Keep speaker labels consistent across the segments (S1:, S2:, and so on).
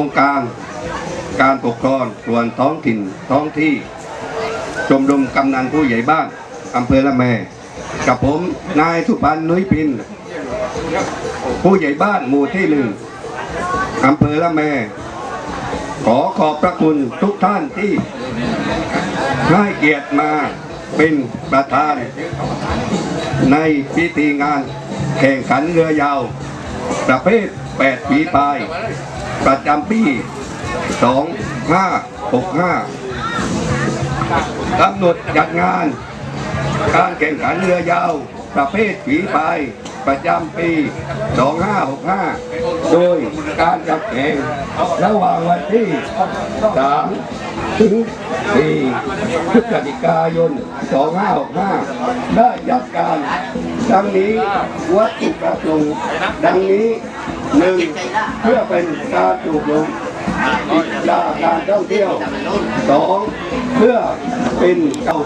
S1: องค์การการปกครองส่วนท้องถิ่นท้องที่ชมรมกำนันผู้ใหญ่บ้านอำเภอละแมกับผมนายสุพันนุ้ยพิน ผู้ใหญ่บ้านหมู่ที่หนึ่งอำเภอละแมขอขอบพระคุณทุกท่านที่ให้เกียรติมาเป็นประธาน ในพิธีงานแข่งขันเรือยาว ประเภท8ฝีพาย ประจำปี 2565กำหนดจัดงาน การแข่งขันเรือยาว ประเภทฝีพายประจำปี 2565 โดยการจัดแข่งระหว่างวันที่ 3 ถึง 4 พฤศจิกายน 2565 ได้จัดการ ดังนี้วัตถุประสงค์ดังนี้ หนึ่งเพื่อเป็นการจูบลงดาการท่องเที่ยวสองเพื่อเป็นเก่า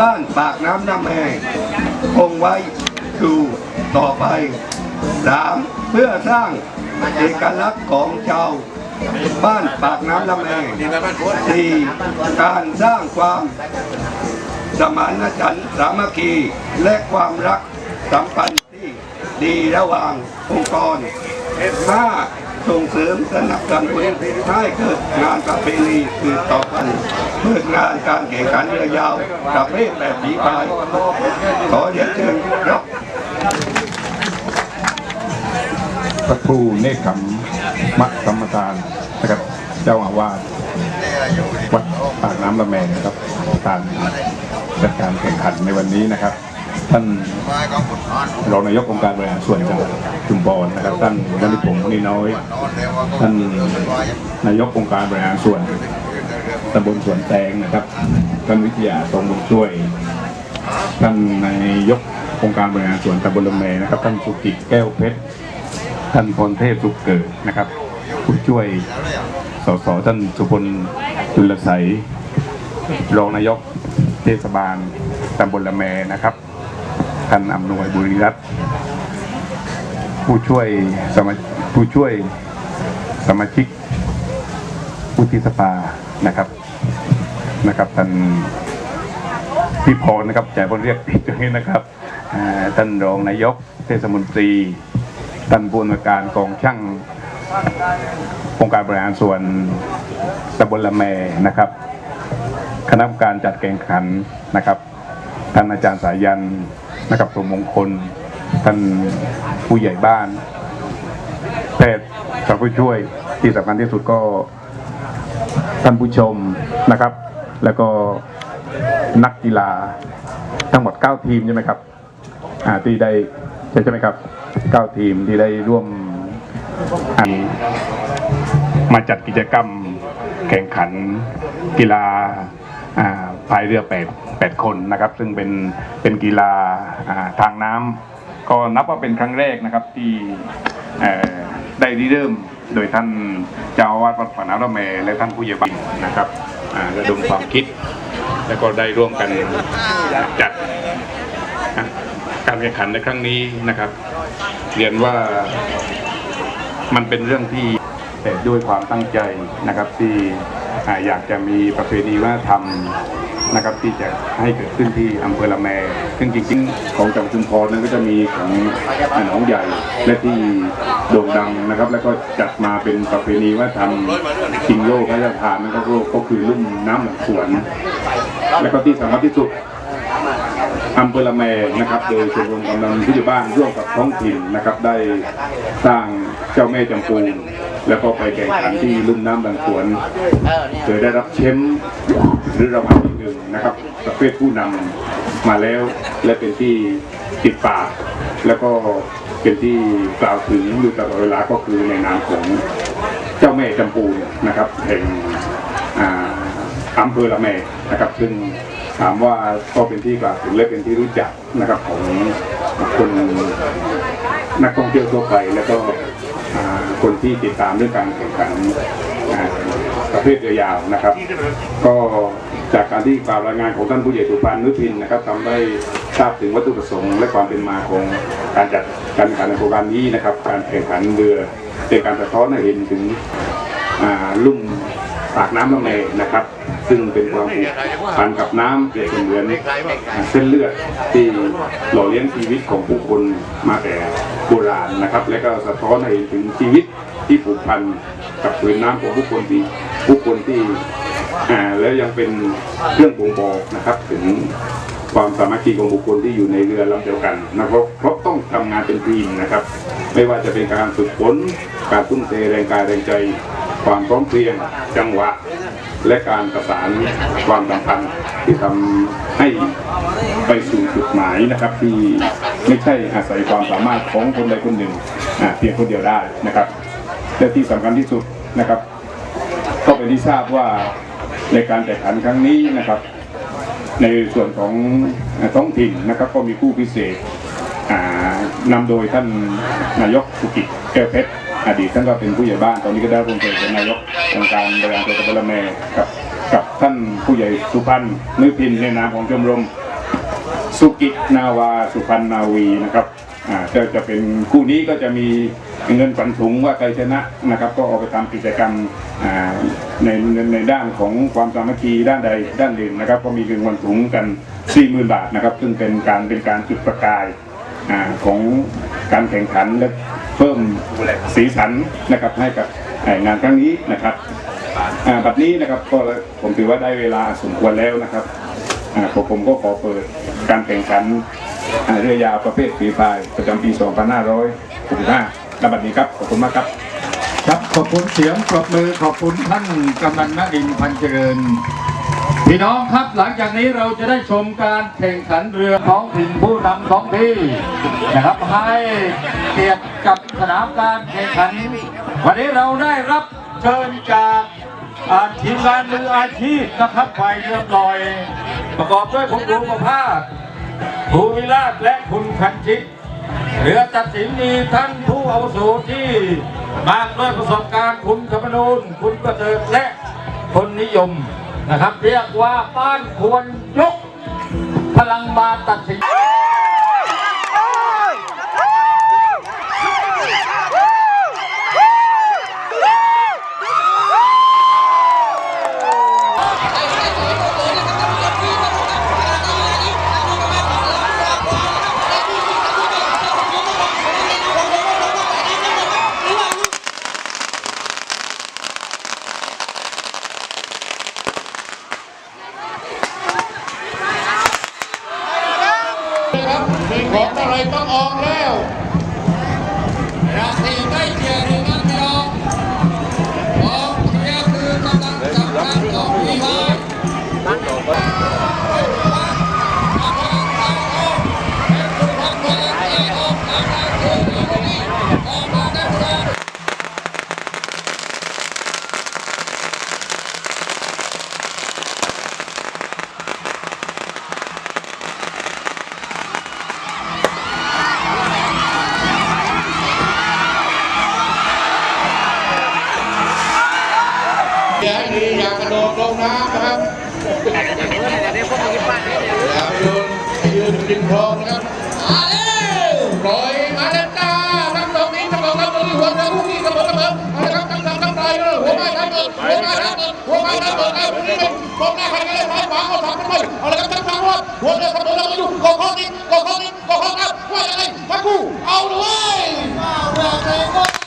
S1: บ้านปากน้ำน้ำแห้งคงไว้คือต่อไปสามเพื่อสร้างเอกลักษณ์ของชาวบ้านปากน้ำน้ำแห้งสี่การสร้างความสมานฉันท์สามัคคีและความรักสัมพันธ์ที่ดีระหว่างองค์กร ห้าส่งเสริมสนับสนุนให้เกิดงานประเพณีสืบต่อไปเพื่องานการแข่งขันเรือยาวประเภทแบบผีพายขอเรียนเชิญครับ
S2: พระครูเนคขมมักกรรมการนะครับเจ้าอาวาสวัดปากน้ำละแมนะครับการจัดการแข่งขันในวันนี้นะครับ ท่านรองนายกองค์การบริหารส่วนจังหวัดชุมพรนะครับท่านนริพงศ์นีน้อย ท่านนายกองค์การบริหารส่วนตำบลสวนแตงนะครับท่านวิทยาทรงบุญช่วย ท่านนายกองค์การบริหารส่วนตำบลละแมนะครับ ท่านสุกิจแก้วเพชรท่านพรเทพสุขเกิดนะครับผู้ช่วยสสท่านสุพลจุลใสยรองนายกเทศบาลตำบลละแมนะครับ ท่านอำนวยบุรีรัตน์ผู้ช่วยสมาผู้ช่วยสมาชิกวุฒิสภานะครับนะครับท่านพี่พรนะครับใจพลเรียกผิดตรงนี้นะครับท่านรองนายกเทศมนตรีท่านผู้อำนวยการกองช่างองค์การบริหารส่วนตำบลละแมนะครับ คณะกรรมการจัดแข่งขันนะครับท่านอาจารย์สายัน นะครับสมมงคล ท่านผู้ใหญ่บ้านแพทย์สาวผู้ช่วยที่สำคัญที่สุดก็ท่านผู้ชมนะครับ แล้วก็นักกีฬาทั้งหมด 9 ทีมใช่ไหมครับที่ได้ใช่ใช่ไหมครับเก้าทีมที่ได้ร่วมอันมาจัดกิจกรรมแข่งขันกีฬาอ่าพายเรือแปด แปดคนนะครับ ซึ่งเป็นเป็นกีฬาทางน้ำก็นับว่าเป็นครั้งแรกนะครับที่ได้ริเริ่มโดยท่านเจ้าอาวาสวัดปาน้ำระเมและท่านผู้ใหญ่บ้านนะครับระดมความคิด แล้วก็ได้ร่วมกันจัดการแข่งขันในครั้งนี้นะครับ เรียนว่ามันเป็นเรื่องที่แต่ด้วยความตั้งใจนะครับที่อ่าอยากจะมีประเพณีวัฒนธรรม นะครับที่จะให้เกิดขึ้นที่อำเภอละแมซึ่งจริงๆของจังหวัดชุมพรนั้นก็จะมีของหนองใหญ่และที่โด่งดังนะครับ แล้วก็จัดมาเป็นประเพณีวัฒนธรรมชิงโลกพระราชทานนั่นก็ก็คือลุ่มน้ำหลังสวน แล้วก็ที่สำคัญที่สุดอำเภอละแมนะครับ โดยชมรมกำนันผู้ใหญ่บ้านร่วมกับท้องถิ่นนะครับ ได้สร้างเจ้าแม่จำปู แล้วก็ไปแข่งขันที่ลุ่มน้ำบางสวนเคยได้รับแชมป์หรือรางวัลที่หนึ่งนะครับประเภทผู้นำมาแล้ว และเป็นที่ติดปากแล้วก็เป็นที่กล่าวถึงอยู่ตลอดเวลาก็คือในนามของเจ้าแม่จำปูนนะครับแห่งอ่าอำเภอละแมนะครับ ซึ่งถามว่าก็เป็นที่กล่าวถึงและเป็นที่รู้จักนะครับของคนนักท่องเที่ยวทั่วไปแล้วก็อ่า คนที่ติดตามเรื่องการแข่งขันประเภทเรือยาวนะครับ ก็จากการที่กล่าวรายงานของท่านผู้ใหญ่สุพรรณนุทินนะครับทำให้ทราบถึงวัตถุประสงค์และความเป็นมาของการจัดการแข่งขันในโครงการนี้นะครับ การแข่งขันเรือเป็นการสะท้อนให้เห็นถึงลุ่ม ปากน้ำลำแมนะครับ ซึ่งเป็นความผูกพันกับน้ำเปรียบเสมือนเส้นเลือดที่หล่อเลี้ยงชีวิตของผู้คนมาแต่โบราณนะครับ และก็สะท้อนให้ถึงชีวิตที่ผูกพันกับผืนน้ำของผู้คนที่ผู้คนที่แล้วยังเป็นเครื่องบ่งบอกนะครับ ถึงความสามัคคีของบุคคลที่อยู่ในเรือลำเดียวกันนะครับเพราะต้องทำงานเป็นทีมนะครับ ไม่ว่าจะเป็นการฝึกฝนการทุ่มเทแรงกายแรงใจ ความพร้อมเพรียงจังหวะ และการประสานความสัมพันธ์ที่ทำให้ไปสู่จุดหมายนะครับ ที่ไม่ใช่อาศัยความสามารถของคนใดคนหนึ่งเพียงคนเดียวได้นะครับและที่สำคัญที่สุดนะครับ ก็เป็นที่ทราบว่าในการแข่งขันครั้งนี้นะครับ ในส่วนของท้องถิ่นนะครับ ก็มีผู้พิเศษอ่านำโดยท่านนายกสุกิจแก้วเพชร อดีตท่านก็เป็นผู้ใหญ่บ้านตอนนี้ก็ได้ร่วมเป็นนายกองค์การบริหารส่วนตำบลละแมกับกับท่านผู้ใหญ่สุพรรณมือพินในนามของชมรมสุกิจนาวาสุพรรณนาวีนะครับอ่าจะจะเป็นคู่นี้ก็จะมีเงินฝันถุงว่าใครชนะนะครับ ก็เอาไปทำกิจกรรมในในในด้านของความสามัคคีด้านใดด้านหนึ่งนะครับ ก็มีเงินฝันถุงกัน40,000บาทนะครับ ซึ่งเป็นการเป็นการจุดประกายของ การแข่งขันและเพิ่มสีสันนะครับให้กับงานครั้งนี้นะครับอ่าบัดนี้นะครับก็ผมถือว่าได้เวลาสมควรแล้วนะครับผมผมก็ขอเปิดการแข่งขันเรือยาวประเภทฟรีไฟล์ประจำปี 2565ระบัดนี้ครับ ขอบคุณมากครับ
S3: ครับ ขอบคุณเสียงปรบมือขอบคุณท่านกำนันนรินพันเจริญ พี่น้องครับหลังจากนี้เราจะได้ชมการแข่งขันเรือท้องถิ่นผู้นำท้องที่นะครับให้เกียรติกับสนามการแข่งขัน วันนี้เราได้รับเชิญจากทีมงานมืออาชีพนะครับฝ่ายเรือลอย ประกอบด้วยคุณดูประภาสภูวิราชและคุณคันชิตเรือตัดสินมีท่านผู้อาวุโสที่มากด้วยประสบการณ์คุณธรรมนูญคุณประเสริฐและคนนิยม นะครับ เรียกว่าบ้านควรยกพลังบาตัดสิน
S4: โดดลงน้ำนะครับอย่าไปโดนยืนริมคลองนะครับมาแล้วปล่อยมาแล้วจ้าทั้งสองนี้ทั้งสองลำมือหัวเรือผู้ที่เสมอเสมอเอาละครับทั้งสองทั้งปลายเลยหัวไม้ทั้งเบิกหัวไม้ทั้งเบิกหัวไม้ทั้งเบิกเอาตรงนี้เป็นกองหน้าใครกันเลยซ้ายขวาเอาสามกันไปเอาละครับทั้งสองรอบหัวเรือเสมอเราไปดูกองข้อนี้กองข้อนี้กองข้อครับว่ายังไงทั้งคู่เอาเลยเอาเรือเลย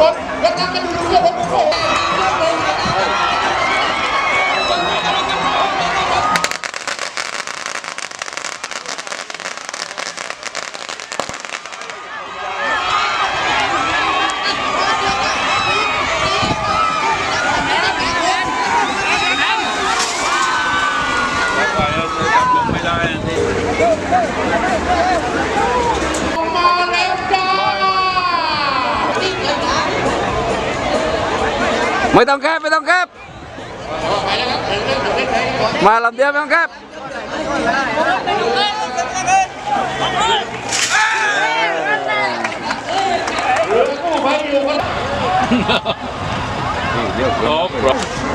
S4: ำกันดูดูทุกคนจะนำกันดูดูทุกคนโอ้โห
S5: ไม่ต้องแคบไม่ต้องแคบมาลำเดียวไม่ต้องแคบ
S6: ได้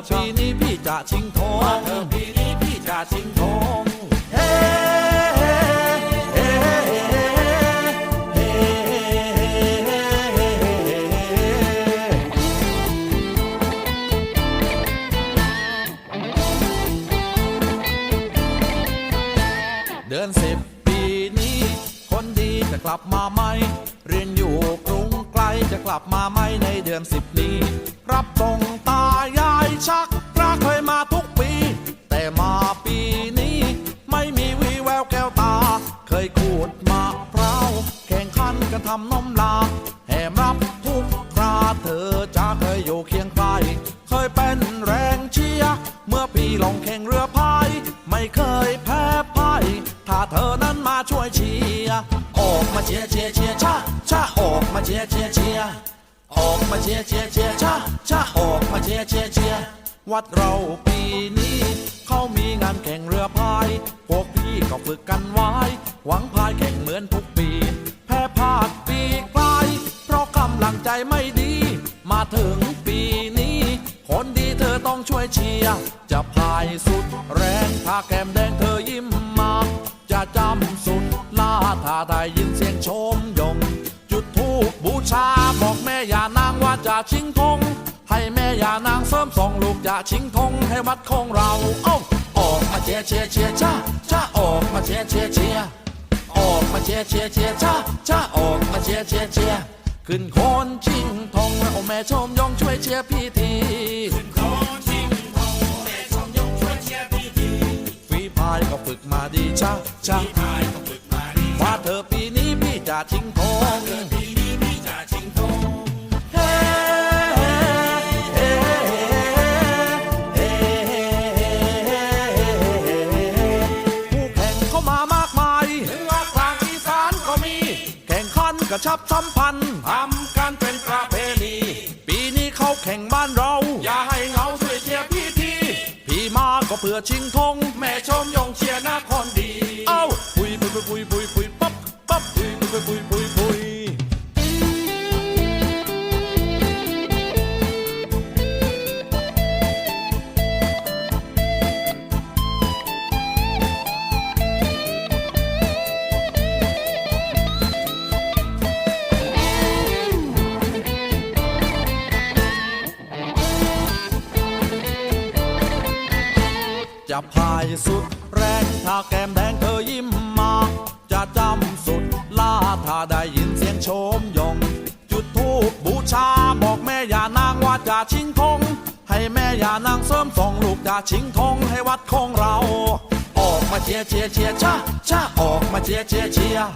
S7: อะปีนี้พี่จะชิงทองมาเถอะปีนี้พี่จะชิงทองเฮ้เฮ้เฮ้เฮ้เดือนสิบปีนี้ คนดีจะกลับมาไหม เรียนอยู่กรุงไกลจะกลับมาไหมในเดือนสิบนี้ รับส่ง แรงเชียร์เมื่อพี่ลงแข่งเรือพาย ไม่เคยแพ้พ่ายถ้าเธอนั้นมาช่วยเชียร์ออกมาเชียร์เชียร์เชียร์ชาชาออกมาเชียร์เชียร์เชียร์ออกมาเชียร์เชียร์เชียร์ชาชาออกมาเชียร์เชียร์เชียร์วัดเราปีนี้เขามีงานแข่งเรือพาย พวกพี่ก็ฝึกกันไว้ หวังพายแข่งเหมือนทุกปี แพ้พลาดปีกลายเพราะกำลังใจไม่ดี มาถึงปีนี้ คนดีเธอต้องช่วยเชียร์จะพายสุดแรงถ้าแก้มแดงเธอยิ้มมา จะจำสุดลาถ้าได้ยินเสียงชมยง จุดธูปบูชาบอกแม่ยานางว่าจะชิงธงให้แม่ยานางเสริมสองลูกจะชิงธงให้วัดของเราเอ้าออกมาเชียร์เชียร์เชียร์จ้าจ้าออกมาเชียร์เชียร์เชียร์ออกมาเชียร์เชียร์เชียร์จ้าจ้าออกมาเชียร์เชียร์เชียร์ ขึ้นโคนชิงธงแล้วแม่ชมยงช่วยเชียร์พี่ทีขึ้นโคนชิงธงแม่ชมยงช่วยเชียร์พี่ทีฝีพายก็ฝึกมาดีจ้าจ้าฝีพายก็ฝึกมาดีว่าเธอปีนี้พี่จะชิงธงปีนี้พี่จะชิงธงเฮ้เฮ้เฮ้ผู้แข่งเข้ามามากมายเหนือกลางอีสานก็มี แข่งขันกระชับสัมพันธ์ เพื่อชิงธงแม่ชมย จะพายสุดแรงถ้าแก้มแดงเธอยิ้มมา จะจำสุดล่าถ้าได้ยินเสียงโชมยง จุดธูปบูชาบอกแม่อย่านางอย่านางเสริมส่งลูกอย่าชิงทองให้วัดของเรา ออกมาเชียร์เชียร์เชียร์ช้าช้าออกมาเชียร์เชียร์เชียร์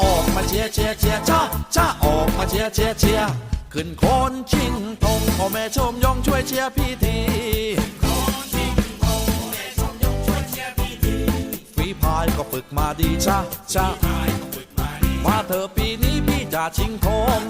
S7: ออกมาเชียร์เชียร์เชียร์ช้าช้าออกมาเชียร์เชียร์เชียร์ขึ้นโคนชิงทงพ่อแม่ชมยงช่วยเชียร์พี่ที ดีชาช้ามาเธอปีนี้พี่จะชิงทง